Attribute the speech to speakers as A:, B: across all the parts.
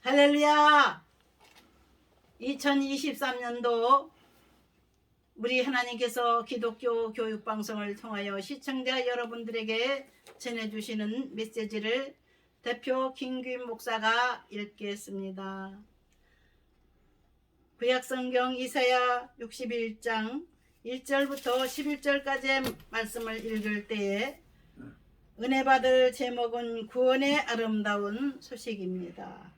A: 할렐루야! 2023년도 우리 하나님께서 기독교 교육방송을 통하여 시청자 여러분들에게 전해주시는 메시지를 대표 김규인 목사가 읽겠습니다. 구약성경 이사야 61장 1절부터 11절까지의 말씀을 읽을 때에 은혜 받을 제목은 구원의 아름다운 소식입니다.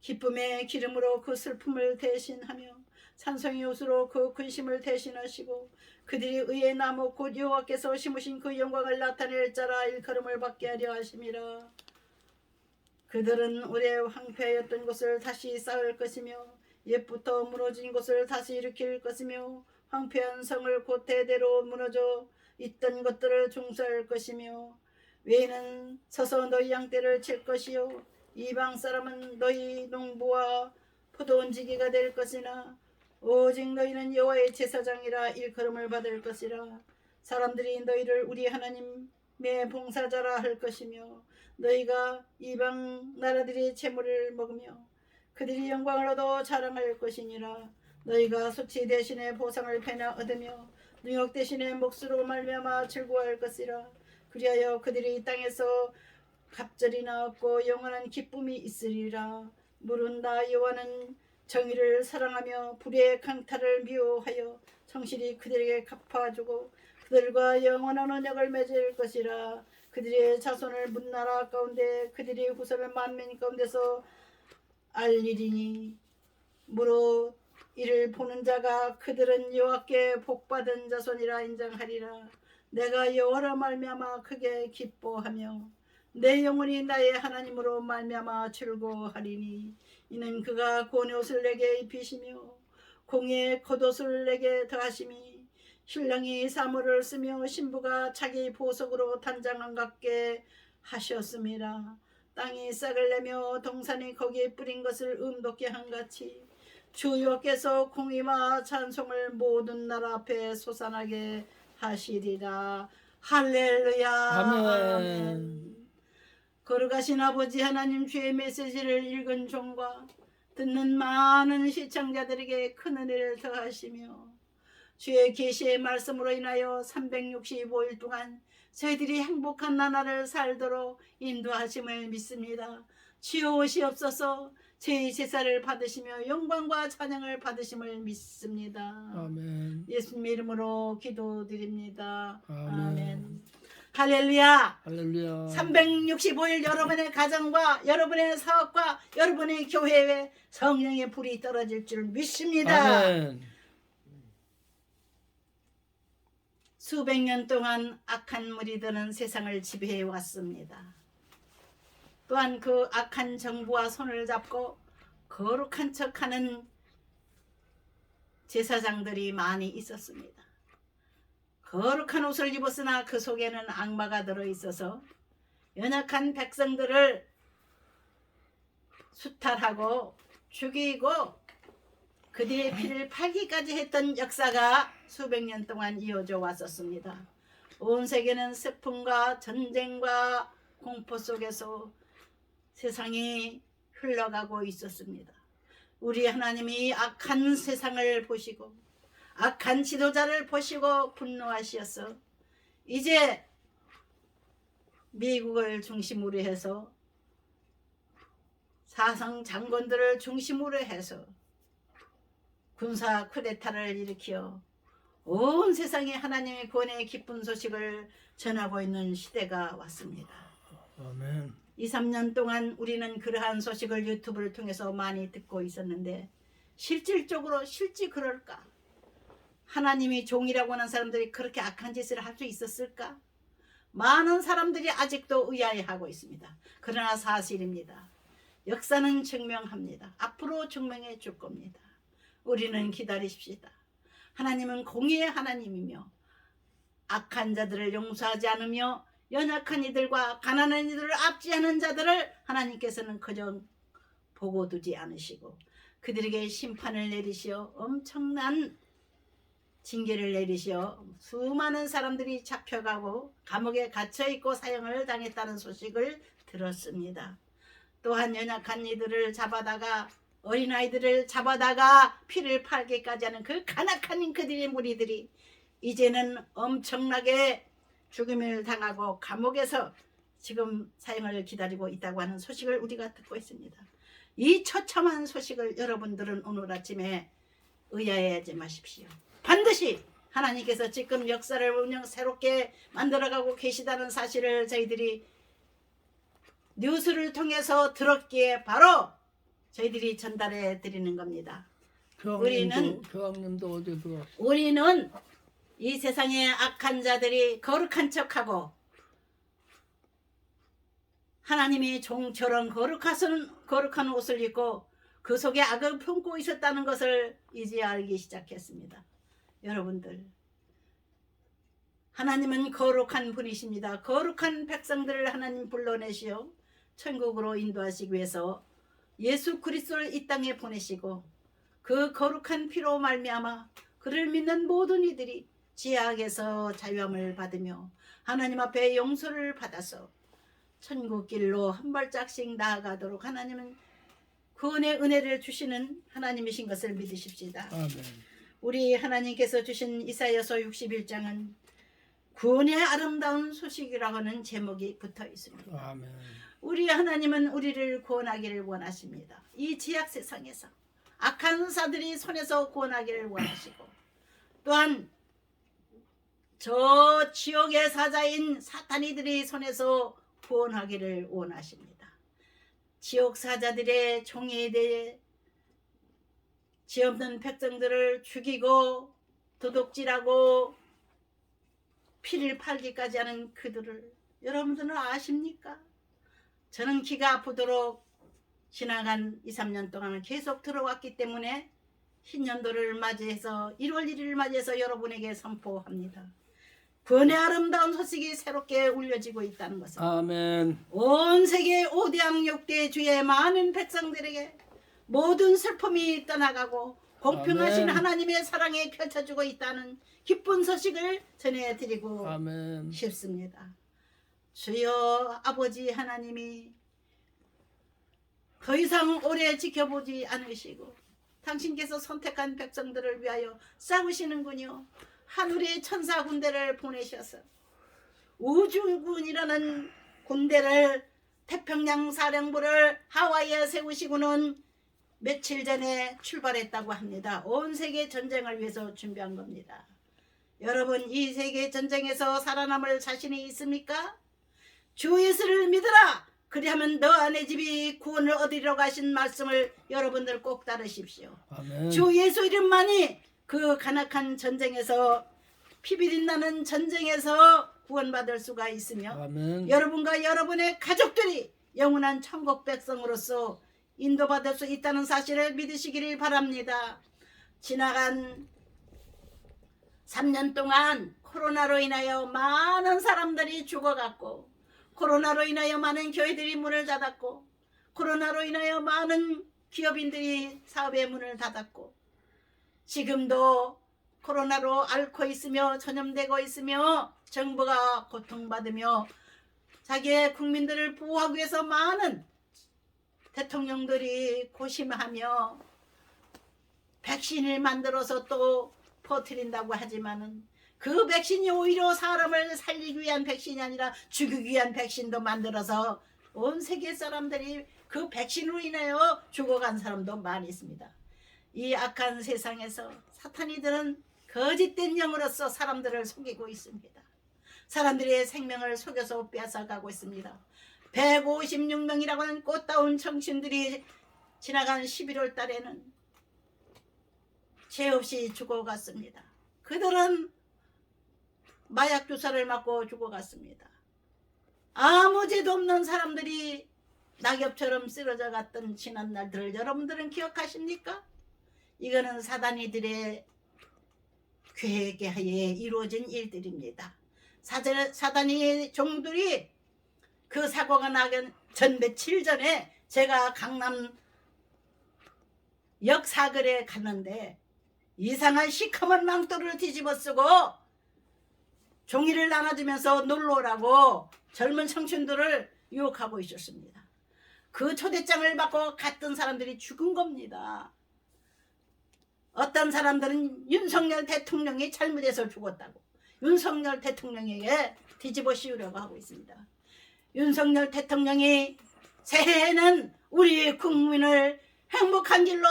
A: 기쁨의 기름으로 그 슬픔을 대신하며 찬송의 옷으로 그 근심을 대신하시고 그들이 의의 나무 곧 여호와께서 심으신 그 영광을 나타낼 자라 일컬음을 받게 하려 하심이라. 그들은 오래 황폐하였던 곳을 다시 쌓을 것이며 옛부터 무너진 곳을 다시 일으킬 것이며 황폐한 성을 곧 대대로 무너져 있던 것들을 중수할 것이며 외에는 서서 너희 양떼를 칠 것이요 이방 사람은 너희 농부와 포도원지기가 될 것이나 오직 너희는 여호와의 제사장이라 일컬음을 받을 것이라. 사람들이 너희를 우리 하나님의 봉사자라 할 것이며 너희가 이방 나라들의 재물을 먹으며 그들이 영광을 얻어 자랑할 것이니라. 너희가 수치 대신에 보상을 패나 얻으며 능욕 대신에 몫으로 말미암아 즐거워할 것이라. 그리하여 그들이 이 땅에서 갑절이나 얻고 영원한 기쁨이 있으리라. 물은다 여호와는 정의를 사랑하며 불의 강탈을 미워하여 성실히 그들에게 갚아주고 그들과 영원한 언약을 맺을 것이라. 그들의 자손을 문나라 가운데 그들의 후손을 만민 가운데서 알리리니. 무로 이를 보는 자가 그들은 여호와께 복받은 자손이라 인정하리라. 내가 여호와라 말미암아 크게 기뻐하며 내 영혼이 나의 하나님으로 말미암아 즐거워하리니 이는 그가 고의 옷을 내게 입히시며 공의 겉옷을 내게 더하심이 신랑이 사물을 쓰며 신부가 자기 보석으로 단장한 같게 하셨음이라. 땅이 싹을 내며 동산이 거기에 뿌린 것을 음돋게 한 같이 주 여호와께서 공의와 찬송을 모든 나라 앞에 솟아나게 하시리라. 할렐루야.
B: 아멘.
A: 거룩하신 아버지 하나님 주의 메시지를 읽은 종과 듣는 많은 시청자들에게 큰 은혜를 더하시며 주의 계시의 말씀으로 인하여 365일 동안 저희들이 행복한 나날을 살도록 인도하심을 믿습니다. 주여 오시옵소서 제 제사를 받으시며 영광과 찬양을 받으심을 믿습니다.
B: 아멘.
A: 예수님 이름으로 기도드립니다.
B: 아멘.
A: 아멘. 할렐루야.
B: 할렐루야.
A: 365일 여러분의 가정과 여러분의 사업과 여러분의 교회에 성령의 불이 떨어질 줄 믿습니다.
B: 아멘.
A: 수백 년 동안 악한 무리들은 세상을 지배해 왔습니다. 또한 그 악한 정부와 손을 잡고 거룩한 척하는 제사장들이 많이 있었습니다. 거룩한 옷을 입었으나 그 속에는 악마가 들어 있어서 연약한 백성들을 수탈하고 죽이고 그들의 피를 팔기까지 했던 역사가 수백 년 동안 이어져 왔었습니다. 온 세계는 슬픔과 전쟁과 공포 속에서 세상이 흘러가고 있었습니다. 우리 하나님이 악한 세상을 보시고 악한 지도자를 보시고 분노하시어서 이제 미국을 중심으로 해서 사성 장군들을 중심으로 해서 군사 쿠데타를 일으켜 온 세상에 하나님의 구원의 기쁜 소식을 전하고 있는 시대가 왔습니다.
B: 아멘.
A: 2, 3년 동안 우리는 그러한 소식을 유튜브를 통해서 많이 듣고 있었는데 실질적으로 실제 그럴까? 하나님이 종이라고 하는 사람들이 그렇게 악한 짓을 할 수 있었을까? 많은 사람들이 아직도 의아해하고 있습니다. 그러나 사실입니다. 역사는 증명합니다. 앞으로 증명해 줄 겁니다. 우리는 기다리십시다. 하나님은 공의의 하나님이며 악한 자들을 용서하지 않으며 연약한 이들과 가난한 이들을 압지하는 자들을 하나님께서는 그저 보고 두지 않으시고 그들에게 심판을 내리시어 엄청난 징계를 내리시어 수많은 사람들이 잡혀가고 감옥에 갇혀 있고 사형을 당했다는 소식을 들었습니다. 또한 연약한 이들을 잡아다가 어린아이들을 잡아다가 피를 팔기까지 하는 그 간악한 그들의 무리들이 이제는 엄청나게 죽음을 당하고 감옥에서 지금 사형을 기다리고 있다고 하는 소식을 우리가 듣고 있습니다. 이 처참한 소식을 여러분들은 오늘 아침에 의아해하지 마십시오. 반드시 하나님께서 지금 역사를 운영 새롭게 만들어가고 계시다는 사실을 저희들이 뉴스를 통해서 들었기에 바로 저희들이 전달해 드리는 겁니다. 우리는-
B: 교황님도 교황님도 어제 그
A: 우리는 이 세상의 악한 자들이 거룩한 척하고 하나님이 종처럼 거룩한, 거룩한 옷을 입고 그 속에 악을 품고 있었다는 것을 이제 알기 시작했습니다. 여러분들 하나님은 거룩한 분이십니다. 거룩한 백성들을 하나님 불러내시어 천국으로 인도하시기 위해서 예수 그리스도를 이 땅에 보내시고 그 거룩한 피로 말미암아 그를 믿는 모든 이들이 지악에서 자유함을 받으며 하나님 앞에 용서를 받아서 천국 길로 한 발짝씩 나아가도록 하나님은 구원의 은혜를 주시는 하나님이신 것을 믿으십시다.
B: 아멘.
A: 우리 하나님께서 주신 이사야서 61장은 구원의 아름다운 소식이라고 하는 제목이 붙어 있습니다.
B: 아멘.
A: 우리 하나님은 우리를 구원하기를 원하십니다. 이 지약 세상에서 악한 사들이 손에서 구원하기를 원하시고 또한 저 지옥의 사자인 사탄이들이 손에서 구원하기를 원하십니다. 지옥 사자들의 종에 대해 죄 없는 백성들을 죽이고 도둑질하고 피를 팔기까지 하는 그들을 여러분들은 아십니까? 저는 기가 아프도록 지나간 2, 3년 동안 계속 들어왔기 때문에 신년도를 맞이해서 1월 1일을 맞이해서 여러분에게 선포합니다. 구원의 아름다운 소식이 새롭게 울려지고 있다는 것을
B: 아멘.
A: 온 세계 5대양 6대 주의 많은 백성들에게 모든 슬픔이 떠나가고 공평하신
B: 아멘.
A: 하나님의 사랑이 펼쳐지고 있다는 기쁜 소식을 전해드리고
B: 아멘.
A: 싶습니다. 주여 아버지 하나님이 더 이상 오래 지켜보지 않으시고 당신께서 선택한 백성들을 위하여 싸우시는군요. 하늘의 천사 군대를 보내셔서 우주군이라는 군대를 태평양 사령부를 하와이에 세우시고는 며칠 전에 출발했다고 합니다. 온 세계 전쟁을 위해서 준비한 겁니다. 여러분 이 세계 전쟁에서 살아남을 자신이 있습니까? 주 예수를 믿으라. 그리하면 너 안의 집이 구원을 얻으려 가신 말씀을 여러분들 꼭 따르십시오.
B: 아멘.
A: 주 예수 이름만이 그 간악한 전쟁에서 피비린 나는 전쟁에서 구원받을 수가 있으며
B: 아멘.
A: 여러분과 여러분의 가족들이 영원한 천국 백성으로서 인도받을 수 있다는 사실을 믿으시기를 바랍니다. 지나간 3년 동안 코로나로 인하여 많은 사람들이 죽어갔고 코로나로 인하여 많은 교회들이 문을 닫았고 코로나로 인하여 많은 기업인들이 사업의 문을 닫았고 지금도 코로나로 앓고 있으며 전염되고 있으며 정부가 고통받으며 자기의 국민들을 보호하기 위해서 많은 대통령들이 고심하며 백신을 만들어서 또 퍼뜨린다고 하지만은 그 백신이 오히려 사람을 살리기 위한 백신이 아니라 죽이기 위한 백신도 만들어서 온 세계 사람들이 그 백신으로 인하여 죽어간 사람도 많이 있습니다. 이 악한 세상에서 사탄이들은 거짓된 영으로서 사람들을 속이고 있습니다. 사람들의 생명을 속여서 뺏어가고 있습니다. 156명이라고 하는 꽃다운 청춘들이 지나간 11월 달에는 죄 없이 죽어갔습니다. 그들은 마약 주사를 맞고 죽어갔습니다. 아무 죄도 없는 사람들이 낙엽처럼 쓰러져 갔던 지난 날들을 여러분들은 기억하십니까? 이거는 사단이들의 계획에 하에 이루어진 일들입니다. 사단이 종들이 그 사고가 나기 전 며칠 전에 제가 강남 역사거리에 갔는데 이상한 시커먼 망토를 뒤집어 쓰고 종이를 나눠주면서 놀러 오라고 젊은 청춘들을 유혹하고 있었습니다. 그 초대장을 받고 갔던 사람들이 죽은 겁니다. 어떤 사람들은 윤석열 대통령이 잘못해서 죽었다고 윤석열 대통령에게 뒤집어 씌우려고 하고 있습니다. 윤석열 대통령이 새해에는 우리 국민을 행복한 길로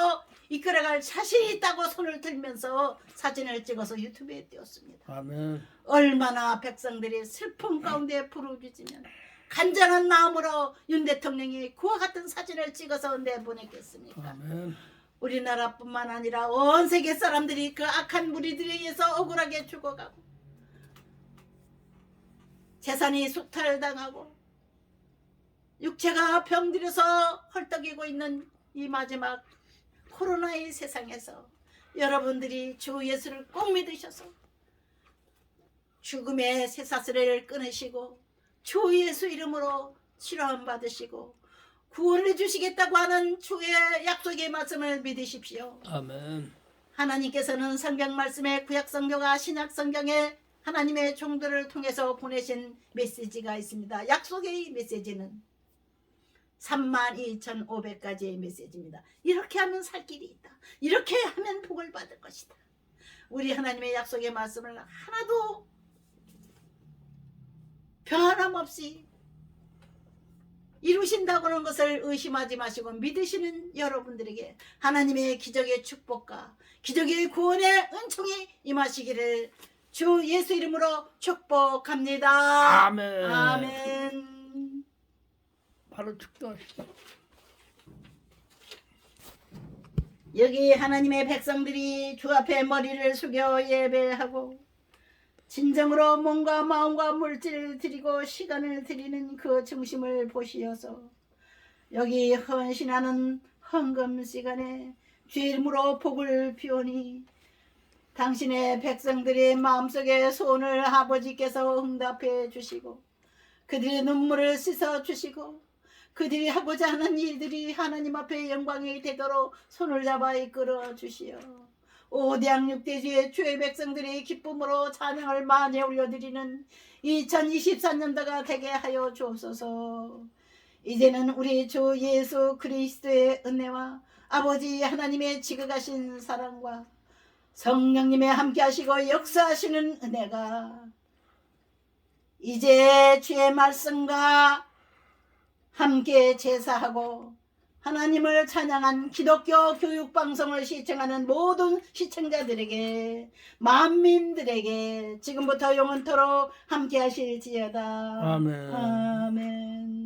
A: 이끌어갈 자신이 있다고 손을 들면서 사진을 찍어서 유튜브에 띄웠습니다.
B: 아멘.
A: 얼마나 백성들이 슬픔 가운데 부르짖으면 간절한 마음으로 윤 대통령이 그와 같은 사진을 찍어서 내보냈겠습니까?
B: 아멘.
A: 우리나라뿐만 아니라 온 세계 사람들이 그 악한 무리들에 의해서 억울하게 죽어가고 재산이 수탈당하고 육체가 병들어서 헐떡이고 있는 이 마지막 코로나의 세상에서 여러분들이 주 예수를 꼭 믿으셔서 죽음의 쇠사슬을 끊으시고 주 예수 이름으로 치료함 받으시고 구원을 주시겠다고 하는 주의 약속의 말씀을 믿으십시오.
B: 아멘.
A: 하나님께서는 성경 말씀에 구약 성경과 신약 성경에 하나님의 종들을 통해서 보내신 메시지가 있습니다. 약속의 메시지는 32,500가지의 메시지입니다. 이렇게 하면 살 길이 있다. 이렇게 하면 복을 받을 것이다. 우리 하나님의 약속의 말씀을 하나도 변함없이 이루신다고 하는 것을 의심하지 마시고 믿으시는 여러분들에게 하나님의 기적의 축복과 기적의 구원의 은총이 임하시기를 주 예수 이름으로 축복합니다.
B: 아멘.
A: 아멘.
B: 바로 축도하시다.
A: 여기 하나님의 백성들이 주 앞에 머리를 숙여 예배하고 진정으로 몸과 마음과 물질을 드리고 시간을 드리는 그 중심을 보시어서 여기 헌신하는 헌금 시간에 주 이름으로 복을 비오니 당신의 백성들의 마음속의 소원을 아버지께서 응답해 주시고 그들의 눈물을 씻어 주시고 그들이 하고자 하는 일들이 하나님 앞에 영광이 되도록 손을 잡아 이끌어 주시어 오대양 육대주의 주의 백성들이 기쁨으로 찬양을 많이 올려드리는 2024년도가 되게 하여 주옵소서. 이제는 우리 주 예수 그리스도의 은혜와 아버지 하나님의 지극하신 사랑과 성령님의 함께 하시고 역사하시는 은혜가 이제 주의 말씀과 함께 제사하고 하나님을 찬양한 기독교 교육 방송을 시청하는 모든 시청자들에게 만민들에게 지금부터 영원토록 함께 하실지어다.
B: 아멘.
A: 아멘.